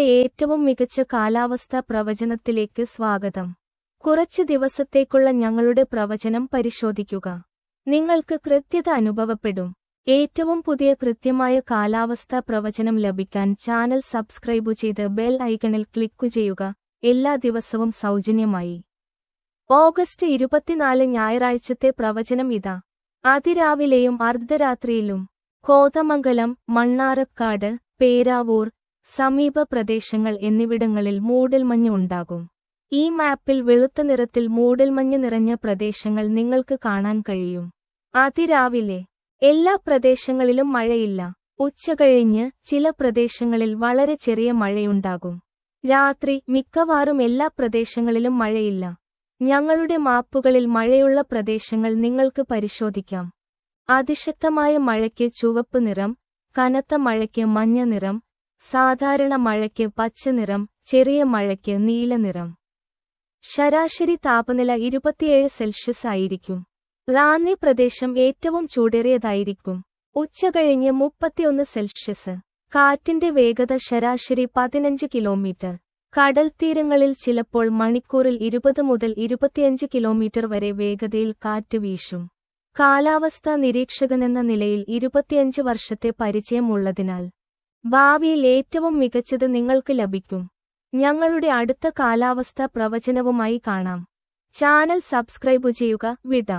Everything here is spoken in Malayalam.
ഏറ്റവും മികച്ച കാലാവസ്ഥാ പ്രവചനത്തിലേക്ക് സ്വാഗതം. കുറച്ച് ദിവസത്തേക്കുള്ള ഞങ്ങളുടെ പ്രവചനം പരിശോധിക്കുക. നിങ്ങൾക്ക് കൃത്യത അനുഭവപ്പെടും. ഏറ്റവും പുതിയ കൃത്യമായ കാലാവസ്ഥാ പ്രവചനം ലഭിക്കാൻ ചാനൽ സബ്സ്ക്രൈബ് ചെയ്ത് ബെൽ ഐക്കണിൽ ക്ലിക്കു ചെയ്യുക. എല്ലാ ദിവസവും സൗജന്യമായി. ഓഗസ്റ്റ് ഇരുപത്തിനാല് ഞായറാഴ്ചത്തെ പ്രവചനം ഇതാ. അതിരാവിലെയും അർദ്ധരാത്രിയിലും കോതമംഗലം മണ്ണാറക്കാട് പേരാവൂർ സമീപ പ്രദേശങ്ങൾ എന്നിവിടങ്ങളിൽ മൂടൽമഞ്ഞ് ഉണ്ടാകും. ഈ മാപ്പിൽ വെളുത്ത നിറത്തിൽ മൂടൽമഞ്ഞ് നിറഞ്ഞ പ്രദേശങ്ങൾ നിങ്ങൾക്ക് കാണാൻ കഴിയും. അതിരാവിലെ എല്ലാ പ്രദേശങ്ങളിലും മഴയില്ല. ഉച്ചകഴിഞ്ഞ് ചില പ്രദേശങ്ങളിൽ വളരെ ചെറിയ മഴയുണ്ടാകും. രാത്രി മിക്കവാറും എല്ലാ പ്രദേശങ്ങളിലും മഴയില്ല. ഞങ്ങളുടെ മാപ്പുകളിൽ മഴയുള്ള പ്രദേശങ്ങൾ നിങ്ങൾക്ക് പരിശോധിക്കാം. അതിശക്തമായ മഴയ്ക്ക് ചുവപ്പ് നിറം കനത്ത മഴയ്ക്ക് മഞ്ഞ നിറം സാധാരണ മഴയ്ക്ക് പച്ച നിറം ചെറിയ മഴയ്ക്ക് നീല നിറം. ശരാശരി താപനില ഇരുപത്തിയേഴ് സെൽഷ്യസ് ആയിരിക്കും. റാന്നി പ്രദേശം ഏറ്റവും ചൂടേറിയതായിരിക്കും. ഉച്ചകഴിഞ്ഞ് മുപ്പത്തിയൊന്ന് സെൽഷ്യസ്. കാറ്റിന്റെ വേഗത ശരാശരി പതിനഞ്ച് കിലോമീറ്റർ. കടൽ തീരങ്ങളിൽ ചിലപ്പോൾ മണിക്കൂറിൽ ഇരുപത് മുതൽ ഇരുപത്തിയഞ്ച് കിലോമീറ്റർ വരെ വേഗതയിൽ കാറ്റ് വീശും. കാലാവസ്ഥാ നിരീക്ഷകനെന്ന നിലയിൽ ഇരുപത്തിയഞ്ച് വർഷത്തെ പരിചയമുള്ളതിനാൽ ഭാവിയിൽ ഏറ്റവും മികച്ചത് നിങ്ങൾക്ക് ലഭിക്കും. ഞങ്ങളുടെ അടുത്ത കാലാവസ്ഥ പ്രവചനവുമായി കാണാം. ചാനൽ സബ്സ്ക്രൈബ് ചെയ്യുക വിട.